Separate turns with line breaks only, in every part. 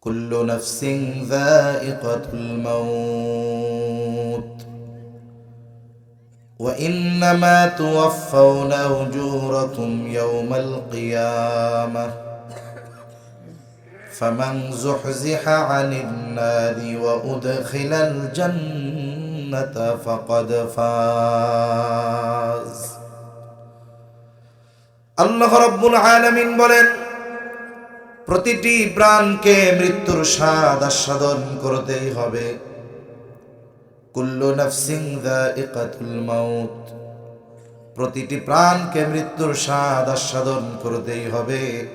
كل نفس ذائقة الموت وإنما توفون أجوركم يوم القيامة فمن زحزح عن النار وأدخل الجنة فقد فاز আল্লাহ রব্বুল আলামিন বলেন প্রতিটি প্রাণকে মৃত্যুর স্বাদ আস্বাদন করতেই হবে। কুল্লু নাফসিং মাউত। প্রতিটি প্রাণকে মৃত্যুর স্বাদ আস্বাদন করতেই হবে।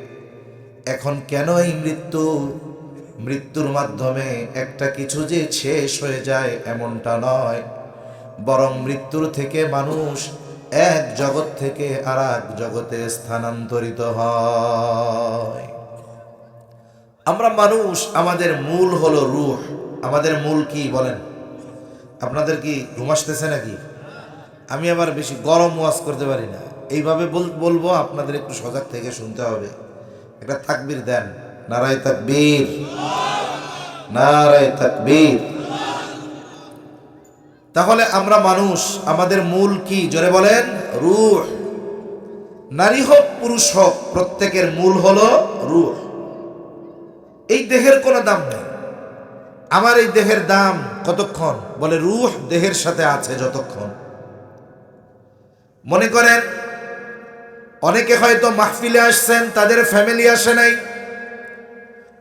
এখন কেন এই মৃত্যু? মৃত্যুর মাধ্যমে একটা কিছু যে শেষ হয়ে যায় এমনটা নয়। বরং মৃত্যুর থেকে মানুষ এক জগৎ থেকে আর এক জগতে স্থানান্তরিত হয়। আমরা মানুষ, আমাদের মূল হলো রূহ। আমাদের মূল কি বলেন? আপনাদের কি ঘুম আসতেছে নাকি? আমি আবার বেশি গরম ওয়াজ করতে পারি না। এইভাবে বল- বলব, আপনাদের একটু সজাগ থেকে শুনতে হবে। একটা তাকবীর দেন। নারায় তাকবীর। নারায় তাকবীর। তাহলে আমরা মানুষ, আমাদের মূল কি? জোরে বলেন, রূহ। নারী হোক, পুরুষ হোক, প্রত্যেকের মূল হলো রূহ। এই দেহের কোনো দাম নেই। আমার এই দেহের দাম কতক্ষণ? বলে, রূহ দেহের সাথে আছে যতক্ষণ। মনে করেন, অনেকে হয়তো মাহফিলে আসছেন, তাদের ফ্যামিলি আসে নাই।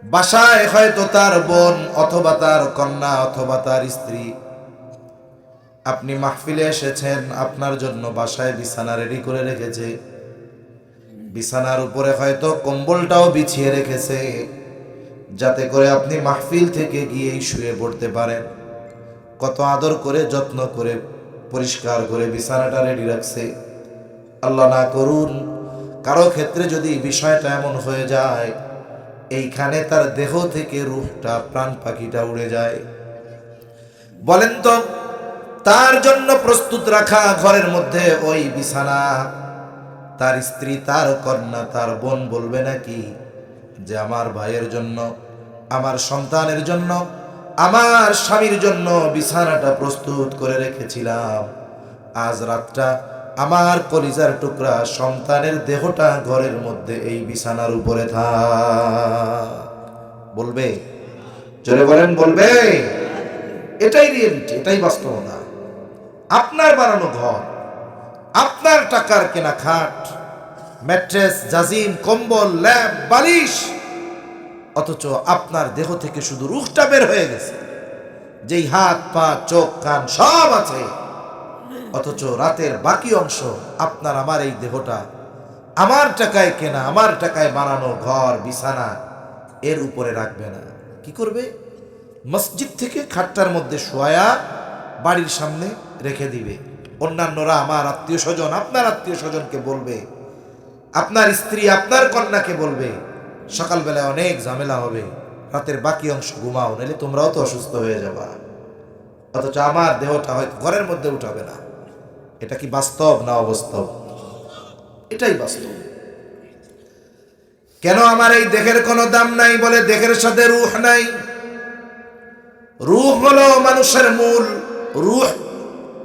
বাসায় হয়তো তার বোন অথবা তার কন্যা অথবা তার স্ত্রী। আপনি মাহফিলে এসেছেন, আপনার জন্য বাসায় বিছানা রেডি করে রেখেছে। বিছানার উপরে হয়তো কম্বলটাও বিছিয়ে রেখেছে। যাতে করে আপনি মাহফিল থেকে গিয়েই শুয়ে পড়তে পারেন। কত আদর করে, যত্ন করে, পরিষ্কার করে বিছানাটা রেডি রাখছে। আল্লাহ না করুন, কারও ক্ষেত্রে যদি বিষয়টা এমন হয়ে যায়, এইখানে তার দেহ থেকে রূহটা, প্রাণ পাখিটা উড়ে যায়। বলেন তো, তার জন্য প্রস্তুত রাখা ঘরের মধ্যে ওই বিছানা, তার স্ত্রী, তার কন্যা, তার বোন বলবে নাকি যে আমার ভাইয়ের জন্য? আমার সন্তানের জন্য, আমার স্বামীর জন্য বিছানাটা প্রস্তুত করে রেখেছিলাম। আজ রাতটা আমার কলিজার টুকরা সন্তানের দেহটা ঘরের মধ্যে এই বিছানার উপরে থাক। বলবে? জোরে বলেন, বলবে? এটাই রিয়েলিটি এটাই বাস্তবতা। আপনার বানানো ঘর, আপনার টাকার কেনা খাট ম্যাট্রেস জাজিম, কম্বল ল্যাব বালিশ অথচ আপনার দেহ থেকে শুধু রুখটা বের হয়ে গেছে। যেই হাত, পা, চোখ, কান সব আছে। অথচ রাতের বাকি অংশ আপনার আমার এই দেহটা, আমার টাকায় কেনা, আমার টাকায় বানানো ঘর, বিছানা এর উপরে রাখবে না। কি করবে? মসজিদ থেকে খাটটার মধ্যে শোয়া বাড়ির সামনে রেখে দিবে। অন্যান্যরা আমার আত্মীয় স্বজন, আপনার আত্মীয় স্বজনকে বলবে, আপনার স্ত্রী, আপনার কন্যাকে বলবে সকালবেলায় অনেক ঝামেলা হবে, রাতের বাকি অংশ ঘুমাও, নাহলে তোমরাও তো অসুস্থ হয়ে যাবা। অথচ আমার দেহটা হয়তো ঘরের মধ্যে উঠাবে না। এটা কি বাস্তব না অবাস্তব? এটাই বাস্তব। কেন আমার এই দেহের কোনো দাম নাই বলে দেহের সাথে রুহ নাই? রুহ হলো মানুষের মূল রুহ।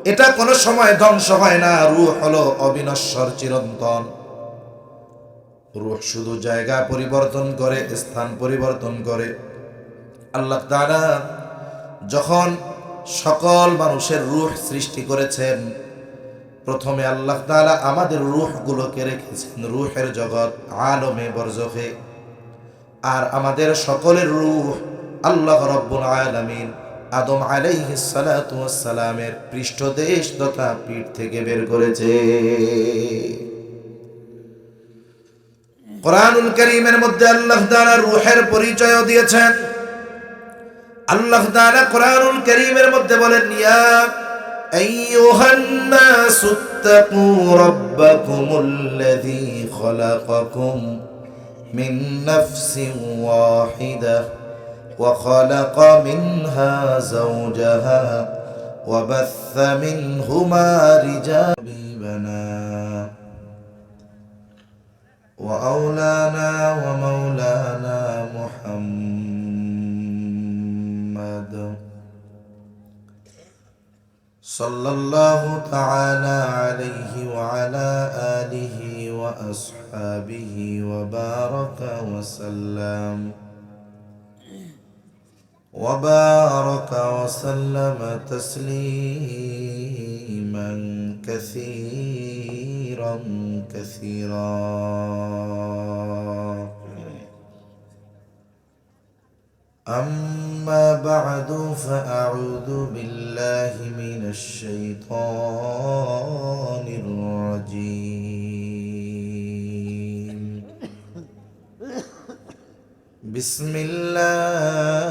এটা কোনো সময় ধ্বংস হয় না। রুহ হলো অবিনশ্বর চিরন্তন। রুহ শুধু জায়গা পরিবর্তন করে, স্থান পরিবর্তন করে। আল্লাহ তাআলা যখন সকল মানুষের রুহ সৃষ্টি করেছেন, প্রথমে আল্লাহ তাআলা আমাদের রুহগুলোকে রেখেছেন, রুহের জগৎ, আলমে বরজখে। আর আমাদের সকলের রূহ আল্লাহ রব্বুল আলামিন আদম আলাইহিস সালাতু পৃষ্ঠদেশ তথা পীঠ থেকে বের করেছে। কোরআনুল করিমের মধ্যে আল্লাহ তাআলা রূহের পরিচয় দিয়েছেন আল্লাহ তাআলা কোরআনুল করিমের মধ্যে বলেন ইয়া আইয়ুহান নাসু তাকু রাব্বাকুমুল্লাযী খলাকাকুম মিন নাফসিন ওয়াহিদাহ وخلق منها زوجها وبث منهما رجالا وأولانا ومولانا محمد. صلى الله تعالى عليه وعلى آله وأصحابه وبارك وسلم. وبارك وسلم تسليما كثيرا. كثيرا أما بعد فأعوذ بالله من الشيطان الرجيم. بسم الله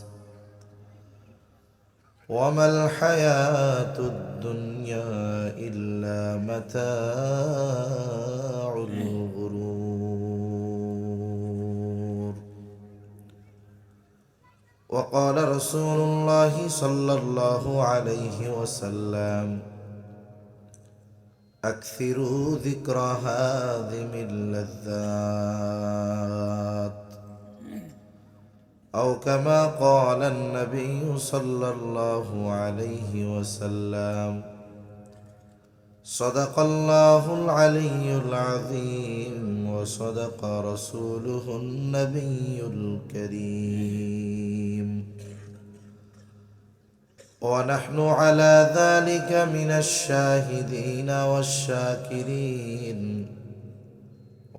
وما الحياة الدنيا إلا متاع الغرور. وقال رسول الله صلى الله عليه وسلم أكثروا ذكر هذه اللذات أو كما قال النبي صلى الله عليه وسلم. صدق الله العلي العظيم وصدق رسوله النبي الكريم. ونحن على ذلك من الشاهدين والشاكرين.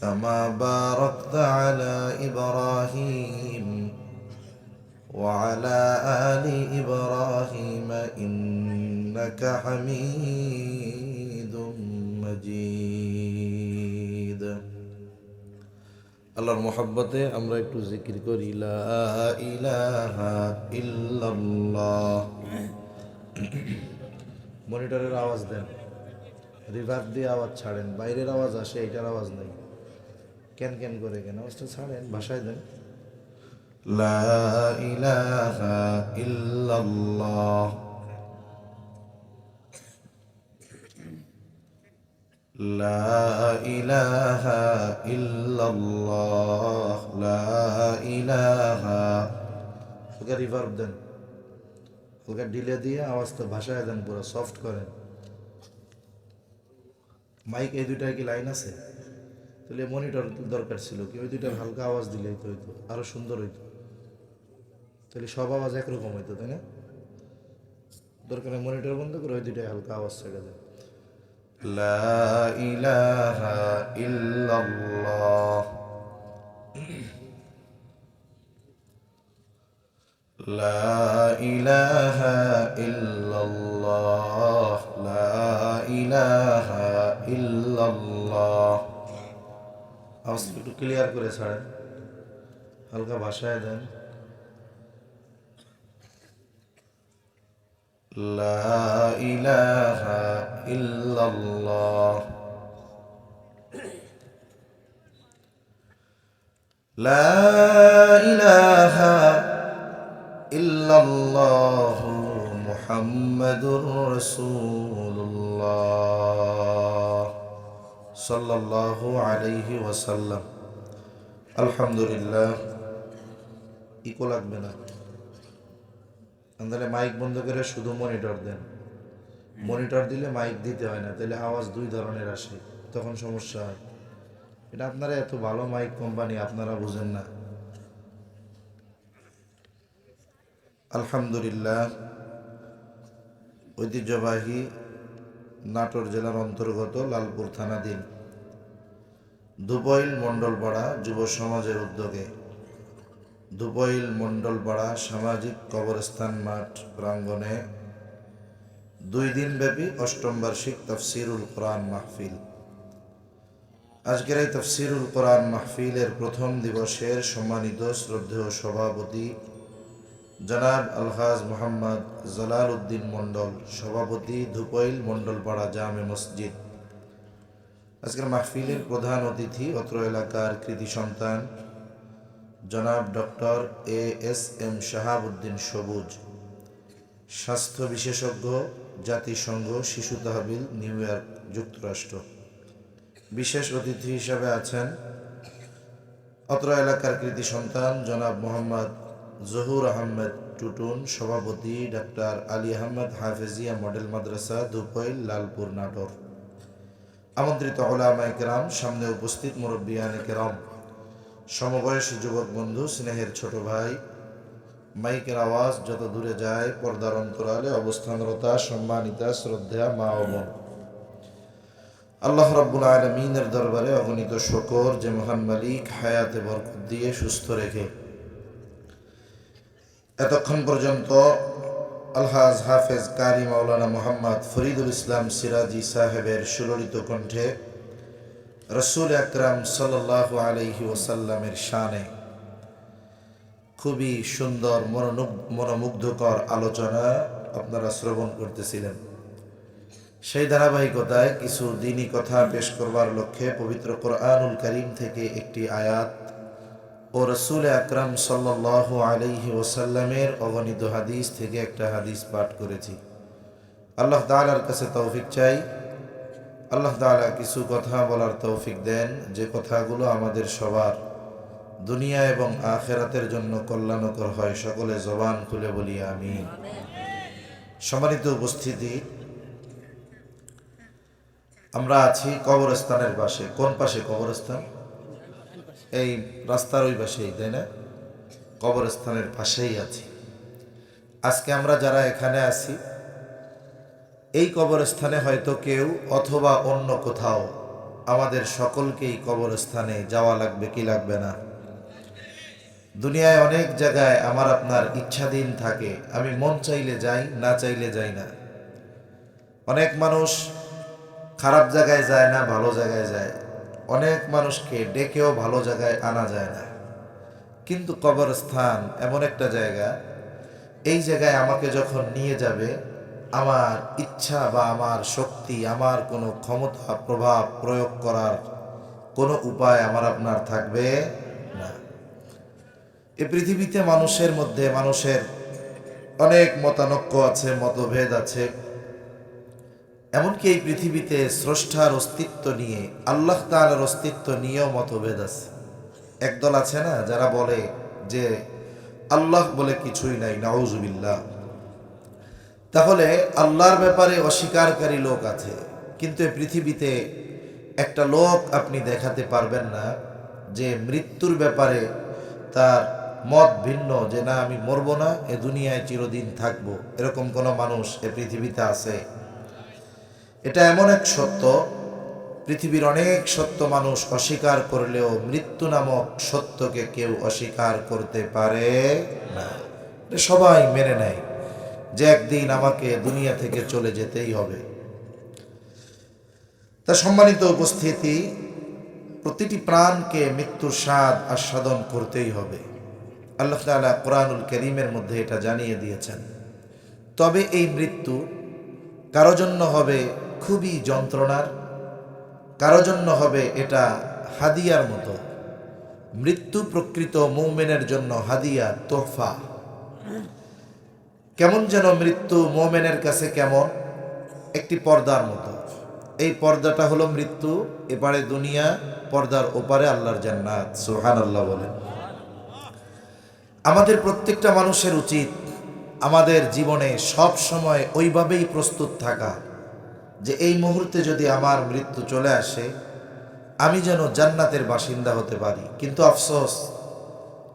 كما باركت على إبراهيم وعلى آل إبراهيم إنك حميد مجيد আল্লাহর মোহাব্বতে আমরা একটু জিকির করি লা ইলাহা ইল্লাল্লাহ মনিটরের আওয়াজ দেন রিভার দিয়ে আওয়াজ ছাড়েন বাইরের আওয়াজ আসে এটার আওয়াজ নেই কেন কেন করে কেন? আওয়াজটা ছাড়েন ভাষায় দেন। লা ইলাহা ইল্লাল্লাহ। লা ইলাহা ইল্লাল্লাহ। লা ইলাহা। হালকা রিভার্ব দেন। হালকা ডিলে দিয়ে আওয়াজটা ভাষায় দেন পুরো সফট করেন। মাইক এই দুটার কি লাইন আছে? তাহলে মনিটর দরকার ছিল কি ওই দুইটার হালকা আওয়াজ দিলেই তো হইতো আরো সুন্দর হইতো তাহলে সব আওয়াজ একরকম হইতো তাই না দরকার মনিটর বন্ধ করে ওই দুইটাই হালকা আওয়াজ ছেড়ে দেন لا إله إلا الله لا إله إلا الله لا إله إلا الله আওয়াজ একটু ক্লিয়ার করে ছাড়েন হালকা ভাষায় দেন لا إله إلا الله لا إله إلا الله محمد رسول الله সাল্লাহ আলাইহি ওয়াসাল্লাম। আলহামদুলিল্লাহ, ইকো লাগবে না। তাহলে মাইক বন্ধ করে শুধু মনিটর দেন। মনিটর দিলে মাইক দিতে হয় না, তাহলে আওয়াজ দুই ধরনের আসে, তখন সমস্যা হয়। এটা আপনারা এত ভালো মাইক কোম্পানি আপনারা বুঝেন না। আলহামদুলিল্লাহ, ঐতিহ্যবাহী নাটোর জেলার অন্তর্গত লালপুর থানাধীন দুবইল মণ্ডলপাড়া যুব সমাজের উদ্যোগে দুবইল মণ্ডলপাড়া সামাজিক কবরস্থান মাঠ প্রাঙ্গণে দুই দিন ব্যাপী অষ্টম বার্ষিক তফসিরুল কোরআন মাহফিল। আজকের এই তফসিরুল কোরআন মাহফিলের প্রথম দিবসের সম্মানিত শ্রদ্ধেয় সভাপতি জনাব আলহাজ মোহাম্মদ জালাল উদ্দিন মণ্ডল, সভাপতি ধুপইল মণ্ডলপাড়া জামে মসজিদ। আজকের মাহফিলের প্রধান অতিথি অত্র এলাকার কৃতি সন্তান, জনাব doctor A S M Shahabuddin Sabuj. স্বাস্থ্য বিশেষজ্ঞ, জাতিসংঘ, শিশু তহবিল, নিউ ইয়র্ক যুক্তরাষ্ট্র। বিশেষ অতিথি হিসাবে আছেন অত্র এলাকার কৃতি সন্তান, জনাব মোহাম্মদ জহুর আহমেদ টুটুন, সভাপতি ডাক্তার আলী আহমেদ হাফেজিয়া মডেল মাদ্রাসা দুপইল লালপুর নাটোর। আমন্ত্রিত ওলামাই কেরাম সামনে উপস্থিত মুরব্বিয়ানে কেরাম সমবয়সী যুবক বন্ধু, স্নেহের ছোট ভাই। মাইকের আওয়াজ যত দূরে যায়, পর্দার অন্তরালে অবস্থানরতা, সম্মানিতা, শ্রদ্ধা, মা ও বোন। আল্লাহ রাব্বুল আলমিনের দরবারে অগণিত শকর যে মহান মালিক হায়াতে বরকত দিয়ে সুস্থ রেখে এতক্ষণ পর্যন্ত আলহাজ হাফেজ কারি মাওলানা মোহাম্মদ ফরিদুল ইসলাম সিরাজি সাহেবের সুললিত কণ্ঠে রসুল আকরাম সাল্লাহ আলহি ওসাল্লামের শানে খুবই সুন্দর মনোমুগ্ধকর আলোচনা আপনারা শ্রবণ করতেছিলেন। সেই ধারাবাহিকতায় কিছু দিনই কথা পেশ করবার লক্ষ্যে পবিত্র কোরআনুল করিম থেকে একটি আয়াত ও রসুল আকরাম সাল্লাহ আলহি ওসাল্লামের অগণিত হাদিস থেকে একটা হাদিস পাঠ করেছি। আল্লাহ তালার কাছে তৌফিক চাই। আল্লাহ তালা কিছু কথা বলার তৌফিক দেন, যে কথাগুলো আমাদের সবার দুনিয়া এবং আখেরাতের জন্য কল্যাণকর হয়, সকলে জবান খুলে বলি আমি সম্মানিত উপস্থিতি, আমরা আছি কবরস্থানের পাশে। কোন পাশে কবরস্থান? এই রাস্তার ওই পাশেই, তাই না? কবরস্থানের পাশেই আছি। আজকে আমরা যারা এখানে আছি, এই কবরস্থানে হয়তো কেউ অথবা অন্য কোথাও আমাদের সকলকেই কবরস্থানে যাওয়া লাগবে কি লাগবে না। দুনিয়ায় অনেক জায়গায় আমার আপনার ইচ্ছাধীন থাকে, আমি মন চাইলে যাই, না চাইলে যাই না। অনেক মানুষ খারাপ জায়গায় যায় না, ভালো জায়গায় যায়। অনেক মানুষকে ডেকেও ভালো জায়গায় আনা যায় না। কিন্তু কবরস্থান এমন একটা জায়গা, এই জায়গায় আমাকে যখন নিয়ে যাবে, আমার ইচ্ছা বা আমার শক্তি, আমার কোনো ক্ষমতা, প্রভাব প্রয়োগ করার কোনো উপায় আমার আপনার থাকবে না। এ পৃথিবীতে মানুষের মধ্যে মানুষের অনেক মতানক্য আছে, মতভেদ আছে। এমনকি এই পৃথিবীতে স্রষ্টার অস্তিত্ব নিয়ে, আল্লাহ তালার অস্তিত্ব নিয়েও মতভেদ আছে। একদল আছে না, যারা বলে যে আল্লাহ বলে কিছুই নাই, নাউজুবিল্লাহ। তাহলে আল্লাহর ব্যাপারে অস্বীকারী লোক আছে, কিন্তু এই পৃথিবীতে একটা লোক আপনি দেখাতে পারবেন না যে মৃত্যুর ব্যাপারে তার মত ভিন্ন, যে না, আমি মরবো না, এ দুনিয়ায় চিরদিন থাকব। এরকম কোনো মানুষ এ পৃথিবীতে আছে। এটা এমন এক সত্য, পৃথিবীর অনেক সত্য মানুষ অস্বীকার করলেও মৃত্যু নামক সত্যকে কেউ অস্বীকার করতে পারে না। সবাই মেনে নেয় যে একদিন আমাকে দুনিয়া থেকে চলে যেতেই হবে। তা সম্মানিত উপস্থিতি, প্রতিটি প্রাণকে মৃত্যুর স্বাদ আস্বাদন করতেই হবে। আল্লাহ তাআলা কোরআনুল করিমের মধ্যে এটা জানিয়ে দিয়েছেন। তবে এই মৃত্যু কারও জন্য হবে খুবই যন্ত্রণার। কারও জন্য হবে এটা হাদিয়ার মতো। মৃত্যু প্রকৃত মৌমেনের জন্য হাদিয়া, তোহফা। কেমন যেন মৃত্যু মোমেনের কাছে কেমন? একটি পর্দার মতো। এই পর্দাটা হলো মৃত্যু, এপারে দুনিয়া, পর্দার ওপারে আল্লাহর জান্নাত সোহান আল্লাহ বলেন। আমাদের প্রত্যেকটা মানুষের উচিত আমাদের জীবনে সব সময় ওইভাবেই প্রস্তুত থাকা। যে এই মুহূর্তে যদি আমার মৃত্যু চলে আসে, আমি যেন জান্নাতের বাসিন্দা হতে পারি। কিন্তু আফসোস,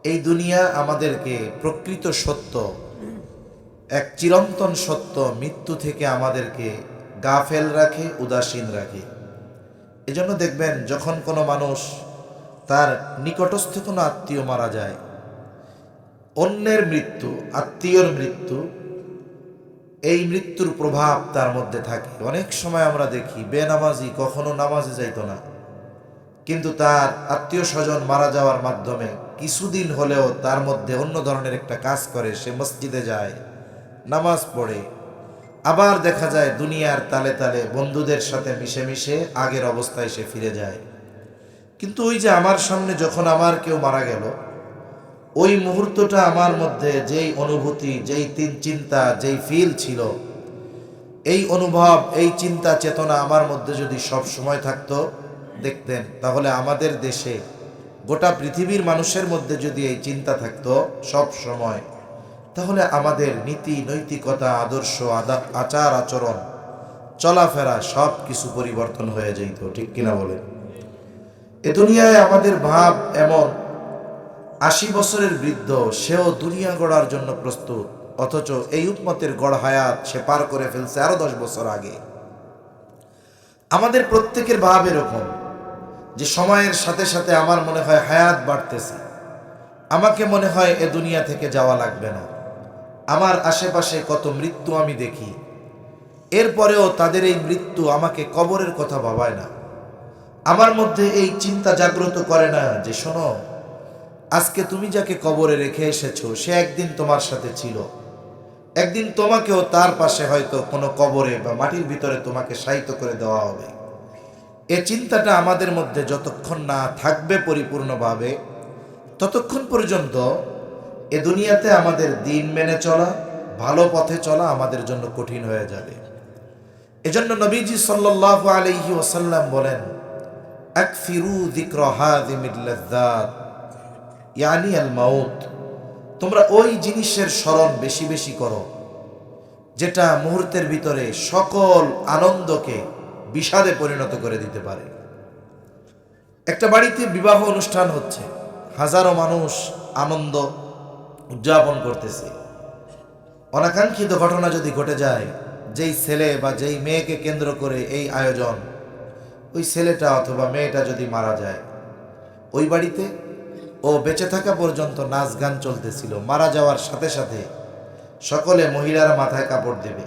এই দুনিয়া আমাদেরকে প্রকৃত সত্য, এক চিরন্তন সত্য মৃত্যু থেকে আমাদেরকে গাফেল রাখে, উদাসীন রাখে। এজন্য দেখবেন, যখন কোনো মানুষ তার নিকটস্থ কোনো আত্মীয় মারা যায়, অন্যের মৃত্যু, আত্মীয়র মৃত্যু এই মৃত্যুর প্রভাব তার মধ্যে থাকে। অনেক সময় আমরা দেখি, বেনামাজি কখনো নামাজে যাইতো না। কিন্তু তার আত্মীয় স্বজন মারা যাওয়ার মাধ্যমে কিছুদিন হলেও তার মধ্যে অন্য ধরনের একটা কাজ করে, সে মসজিদে যায়, নামাজ পড়ে। আবার দেখা যায় দুনিয়ার তালে তালে বন্ধুদের সাথে মিশে মিশে আগের অবস্থায় সে ফিরে যায়। কিন্তু ওই যে আমার সামনে যখন আমার কেউ মারা গেল ওই মুহূর্তটা আমার মধ্যে যেই অনুভূতি, যেই তিন চিন্তা, যেই ফিল ছিল, এই অনুভব, এই চিন্তা চেতনা আমার মধ্যে যদি সব সময় থাকতো, দেখতেন, তাহলে আমাদের দেশে গোটা পৃথিবীর মানুষের মধ্যে যদি এই চিন্তা থাকতো সব সময়, তাহলে আমাদের নীতি, নৈতিকতা, আদর্শ আচার, আচরণ, চলাফেরা সব কিছু পরিবর্তন হয়ে যেত ঠিক কিনা বলে এ দুনিয়ায় আমাদের ভাব এমন আশি বছরের বৃদ্ধ, সেও দুনিয়া গড়ার জন্য প্রস্তুত। অথচ এই উন্মতের গড় হায়াত সে পার করে ফেলছে আরও দশ বছর আগে। আমাদের প্রত্যেকের ভাব এরকম যে সময়ের সাথে সাথে আমার মনে হয় হায়াত বাড়তেছে। আমাকে মনে হয় এ দুনিয়া থেকে যাওয়া লাগবে না। আমার আশেপাশে কত মৃত্যু আমি দেখি। এরপরেও তাদের এই মৃত্যু আমাকে কবরের কথা ভাবায় না। আমার মধ্যে এই চিন্তা জাগ্রত করে না যে শোনো আজকে তুমি যাকে কবরে রেখে এসেছ, সে একদিন তোমার সাথে ছিল। একদিন তোমাকেও তার পাশে হয়তো কোনো কবরে বা মাটির ভিতরে তোমাকে সাহিত্য করে দেওয়া হবে। এ চিন্তাটা আমাদের মধ্যে যতক্ষণ না থাকবে পরিপূর্ণভাবে, ততক্ষণ পর্যন্ত এ দুনিয়াতে আমাদের দিন মেনে চলা, ভালো পথে চলা আমাদের জন্য কঠিন হয়ে যাবে। এজন্য নবীজি সাল্লাল্লাহু আলাইহি ওসাল্লাম বলেন যিকর হাযিমিল লাযযাত ইয়ানি আল মাউত, তোমরা ওই জিনিসের স্মরণ বেশি বেশি করো, যেটা মুহূর্তের ভিতরে সকল আনন্দকে বিষাদে পরিণত করে দিতে পারে। একটা বাড়িতে বিবাহ অনুষ্ঠান হচ্ছে, হাজারো মানুষ আনন্দ উদযাপন করতেছে। অনাকাঙ্ক্ষিত ঘটনা যদি ঘটে যায়, যেই ছেলে বা যেই মেয়েকে কেন্দ্র করে এই আয়োজন, ওই ছেলেটা অথবা মেয়েটা যদি মারা যায়, ওই বাড়িতে ও বেঁচে থাকা পর্যন্ত নাচ গান চলতেছিল। মারা যাওয়ার সাথে সাথে সকলে মহিলারা মাথায় কাপড় দেবে।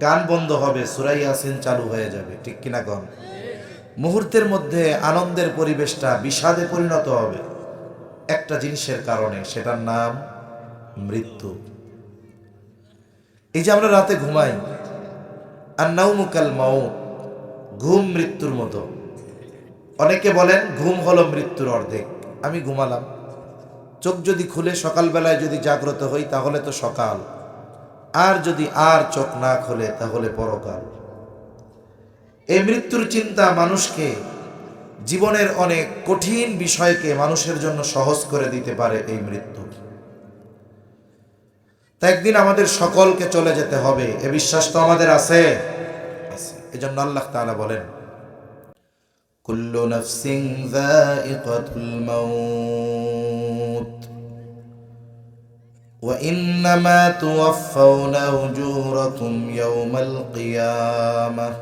গান বন্ধ হবে, সুরাই ইয়াসিন চালু হয়ে যাবে। ঠিক কিনা গন মুহূর্তের মধ্যে আনন্দের পরিবেশটা বিষাদে পরিণত হবে। একটা জিনিসের কারণে, সেটার নাম মৃত্যু। এই যে আমরা রাতে ঘুমাই আর নাউমুকাল মাও ঘুম মৃত্যুর মতো। অনেকে বলেন ঘুম হলো মৃত্যুর অর্ধেক। আমি ঘুমালাম। চোখ যদি খুলে সকালবেলায় যদি জাগ্রত হই, তাহলে তো সকাল। আর যদি আর চোখ না খোলে, তাহলে পরকাল। এই মৃত্যুর চিন্তা মানুষকে জীবনের অনেক কঠিন বিষয়কে মানুষের জন্য সহজ করে দিতে পারে এই মৃত্যু। তা একদিন আমাদের সকলকে চলে যেতে হবে। এ বিশ্বাস তো আমাদের আছে। এজন্য আল্লাহ তাআলা বলেন كل نفس ذائقة الموت وإنما توفون أجوركم يوم القيامة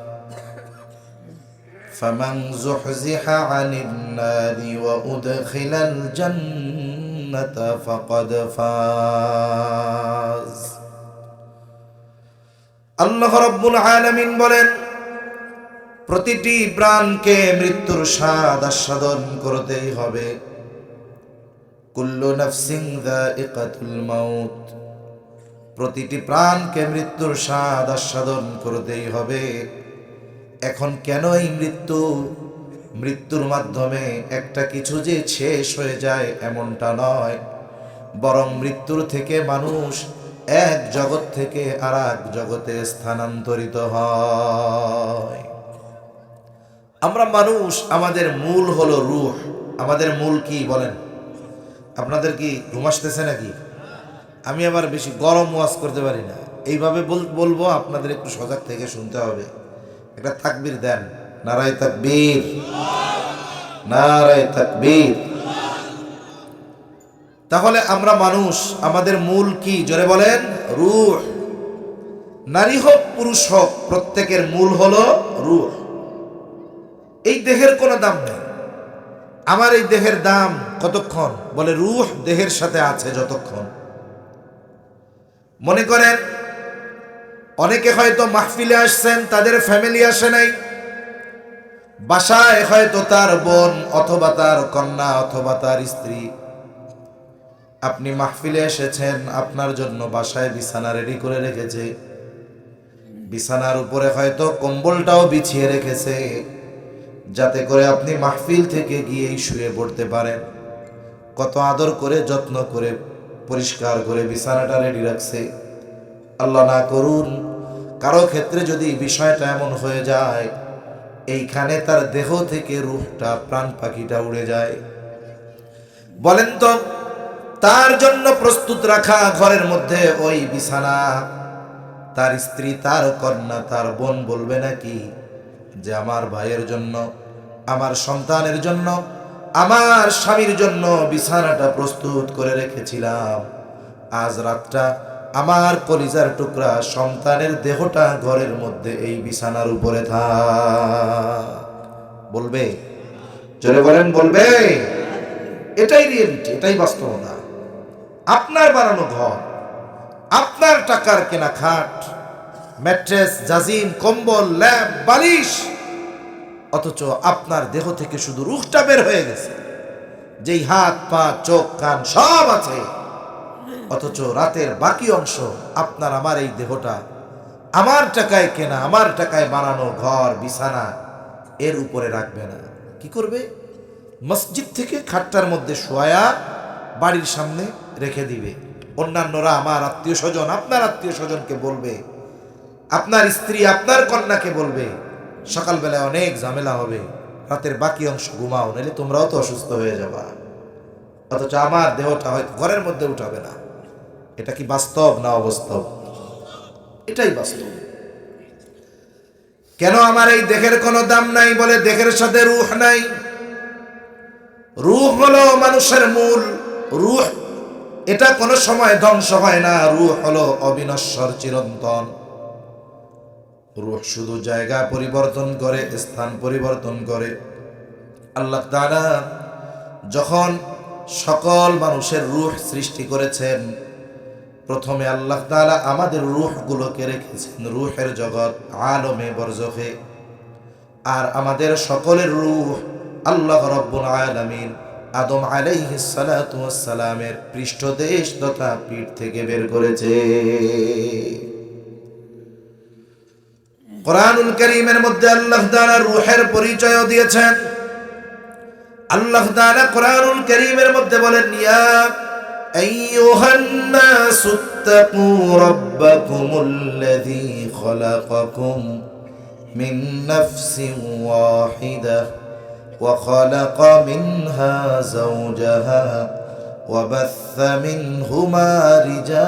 فمن زحزح عن النار وأدخل الجنة فقد فاز আল্লাহ রব্বুল আলামিন বলেন প্রতিটি প্রাণকে মৃত্যুর স্বাদ আস্বাদন করতেই হবে। কুল্লু নাফসিং মাউত। প্রতিটি প্রাণকে মৃত্যুর স্বাদ আস্বাদন করতেই হবে। এখন কেন এই মৃত্যু? মৃত্যুর মাধ্যমে একটা কিছু যে শেষ হয়ে যায় এমনটা নয়। বরং মৃত্যুর থেকে মানুষ এক জগৎ থেকে আর জগতে স্থানান্তরিত হয়। আমরা মানুষ, আমাদের মূল হলো রূহ। আমাদের মূল কি বলেন? আপনাদের কি ঘুম আসতেছে নাকি? আমি আবার বেশি গরম ওয়াজ করতে পারি না। এইভাবে বল- বলব, আপনাদের একটু সজাগ থেকে শুনতে হবে। একটা তাকবীর দেন। নারায় তাকবীর। নারায় তাকবীর। তাহলে আমরা মানুষ, আমাদের মূল কি? জোরে বলেন, রূহ। নারী হোক, পুরুষ হোক, প্রত্যেকের মূল হলো রূহ। এই দেহের কোনো দাম নেই। আমার এই দেহের দাম কতক্ষণ? বলে, রূহ দেহের সাথে আছে যতক্ষণ। মনে করেন, অনেকে হয়তো মাহফিলে আসছেন, তাদের ফ্যামিলি আসে নাই। বাসায় হয়তো তার বোন অথবা তার কন্যা অথবা তার স্ত্রী। আপনি মাহফিলে এসেছেন, আপনার জন্য বাসায় বিছানা রেডি করে রেখেছে। বিছানার উপরে হয়তো কম্বলটাও বিছিয়ে রেখেছে। যাতে করে আপনি মাহফিল থেকে গিয়েই শুয়ে পড়তে পারেন। কত আদর করে, যত্ন করে, পরিষ্কার করে বিছানাটা রেডি রাখছে। আল্লাহ না করুন, কারও ক্ষেত্রে যদি বিষয়টা এমন হয়ে যায়, এইখানে তার দেহ থেকে রূহটা, প্রাণ পাখিটা উড়ে যায়। বলেন তো, তার জন্য প্রস্তুত রাখা ঘরের মধ্যে ওই বিছানা, তার স্ত্রী, তার কন্যা, তার বোন বলবে নাকি যে আমার ভাইয়ের জন্য আমার সন্তানের জন্য, আমার স্বামীর জন্য বিছানাটা প্রস্তুত করে রেখেছিলাম। আজ রাতটা আমার কলিজার টুকরা সন্তানের দেহটা ঘরের মধ্যে এই বিছানার উপরে থাক। বলবে? জোরে বলেন, বলবে? এটাই রিয়েলিটি এটাই বাস্তবতা। আপনার বানানো ঘর, আপনার টাকার কেনা খাট ম্যাট্রেস জাজিম, কম্বল ল্যাব বালিশ অথচ আপনার দেহ থেকে শুধু রুখটা বের হয়ে গেছে। যেই হাত, পা, চোখ, কান সব আছে। অথচ রাতের বাকি অংশ আপনার আমার এই দেহটা, আমার টাকায় কেনা, আমার টাকায় বানানো ঘর, বিছানা এর উপরে রাখবে না। কি করবে? মসজিদ থেকে খাটটার মধ্যে শোয়া বাড়ির সামনে রেখে দিবে। অন্যান্যরা আমার আত্মীয় স্বজন, আপনার আত্মীয় স্বজনকে বলবে, আপনার স্ত্রী, আপনার কন্যাকে বলবে সকালবেলায় অনেক ঝামেলা হবে, রাতের বাকি অংশ ঘুমাও নাহলে তোমরাও তো অসুস্থ হয়ে যাবা। অথচ আমার দেহটা হয়তো ঘরের মধ্যে উঠাবে না। এটা কি বাস্তব না অবাস্তব? এটাই বাস্তব। কেন আমার এই দেহের কোনো দাম নাই বলে দেহের সাথে রুহ নাই? রুহ হলো মানুষের মূল রুহ। এটা কোনো সময় ধ্বংস হয় না, রুহ হলো অবিনশ্বর চিরন্তন। রুহ শুধু জায়গা পরিবর্তন করে, স্থান পরিবর্তন করে। আল্লাহ তাআলা যখন সকল মানুষের রুহ সৃষ্টি করেছেন, প্রথমে আল্লাহ তাআলা আমাদের রুহগুলোকে রেখেছেন, রুহের জগৎ, আলমে বরজখে। আর আমাদের সকলের রূহ আল্লাহ রব্বুল আলামিন আদম ওয়াস সালামের পৃষ্ঠদেশ তথা পিঠ থেকে বের করেছে। কোরআনুল কারীমের মধ্যে আল্লাহ তাআলা রূহের পরিচয় দিয়েছেন আল্লাহ তাআলা কোরআনুল কারীমের মধ্যে বলেন ইয়া আইয়ুহান নাসুত্তাকু রাব্বাকুমুল্লাযী খলাকাকুম من نفس واحدة وخلق منها زوجها وبث منهما رجالا